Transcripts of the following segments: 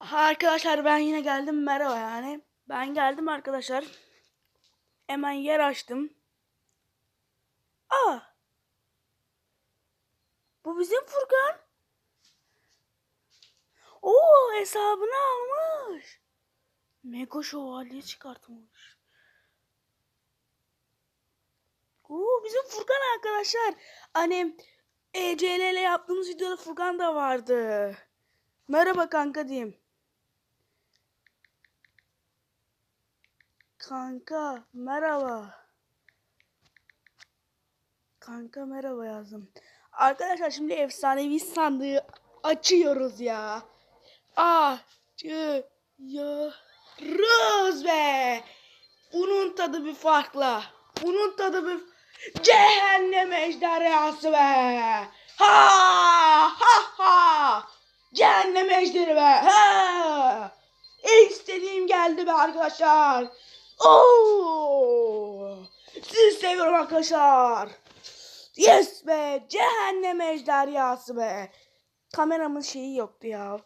Arkadaşlar ben yine geldim merhaba yani. Ben geldim arkadaşlar. Hemen yer açtım. Aa! Bu bizim Furkan. Oo hesabını almış. Mega şövalye çıkartmış. Oo bizim Furkan arkadaşlar. Hani ECL ile yaptığımız videoda Furkan da vardı. Merhaba kanka diyeyim. Kanka merhaba. Kanka merhaba yazdım. Arkadaşlar şimdi efsanevi sandığı açıyoruz ya. Açıyoruz be. Bunun tadı bir farklı. Bunun tadı bir cehennem ejderhası be. Ha ha ha. Cehennem ejderi be. Ha. İstediğim geldi be arkadaşlar. Oo! Sizi seviyorum arkadaşlar. Yes be! Cehennem ejderhası be! Kameramın şeyi yoktu ya.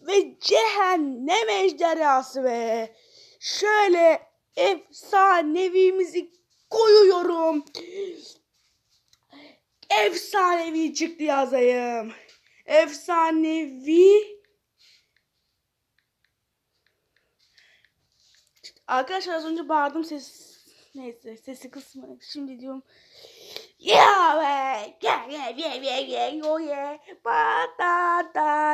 Ve cehennem ejderhası be! Şöyle efsanevimizi koyuyorum. Efsanevi çıktı yazayım. Efsanevi Arkadaşlar az önce bağırdım ses neyse sesi kısmı şimdi diyorum ya be gel gel gel gel gel yo ye patataki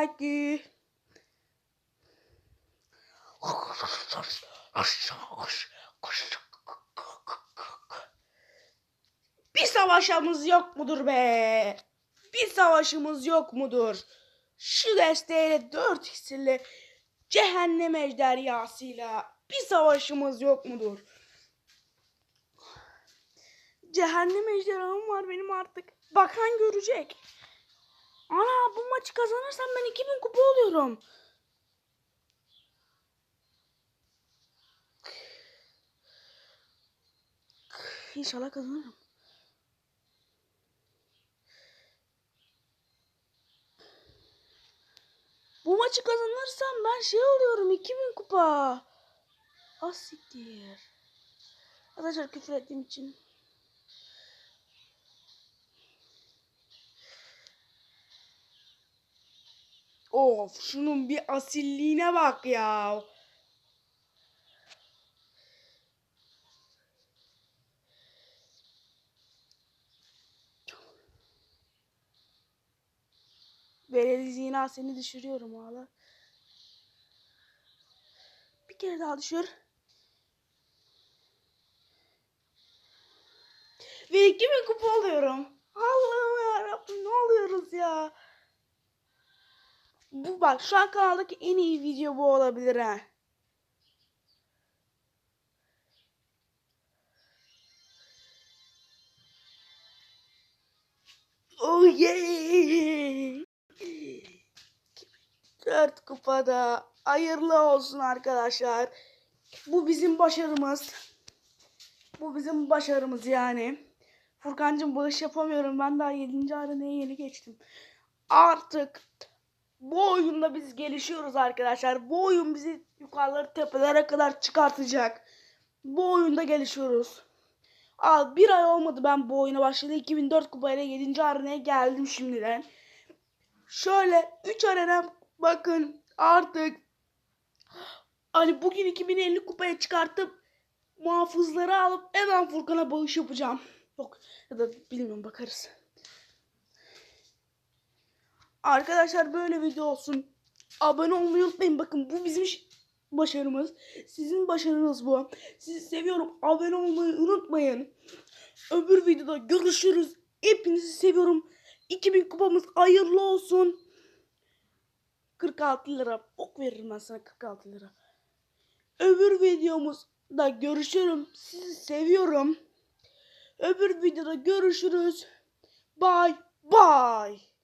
Bir savaşımız yok mudur be? Bir savaşımız yok mudur? Şu desteğiyle dört hisseli cehennem ejderhasıyla bir savaşımız yok mudur? Cehennem ejderham var benim artık. Bakan görecek. Ana bu maçı kazanırsam ben 2000 kupa oluyorum. İnşallah kazanırım. Bu maçı kazanırsam ben şey oluyorum 2000 kupa. Asiktir. Arkadaşlar küfür ettiğim için. Of şunun bir asilliğine bak ya. Vereli zina seni düşürüyorum hala. Bir kere daha düşür. Ve 2000 kupa alıyorum. Allah'ım yarabbim ne oluyoruz ya. Bu bak şu an kanaldaki en iyi video bu olabilir ha. Oh yeah. Dört kupada hayırlı olsun arkadaşlar. Bu bizim başarımız. Bu bizim başarımız yani. Furkancığım bağış yapamıyorum. Ben daha 7. arenaya yeni geçtim. Artık bu oyunda biz gelişiyoruz arkadaşlar. Bu oyun bizi yukarıları tepelere kadar çıkartacak. Bu oyunda gelişiyoruz. Al bir ay olmadı ben bu oyuna başladı. 2004 kupayla 7. arenaya geldim şimdiden. Şöyle 3 arena bakın artık hani bugün 2050 kupaya çıkartıp muhafızları alıp hemen Furkan'a bağış yapacağım. Yok ya da bilmiyorum bakarız. Arkadaşlar böyle video olsun. Abone olmayı unutmayın. Bakın bu bizim başarımız. Sizin başarınız bu. Sizi seviyorum. Abone olmayı unutmayın. Öbür videoda görüşürüz. Hepinizi seviyorum. 2000 kupamız hayırlı olsun. 46 lira. Ok veririm ben sana 46 lira. Öbür videomuzda görüşürüm. Sizi seviyorum. Öbür videoda görüşürüz. Bye bye.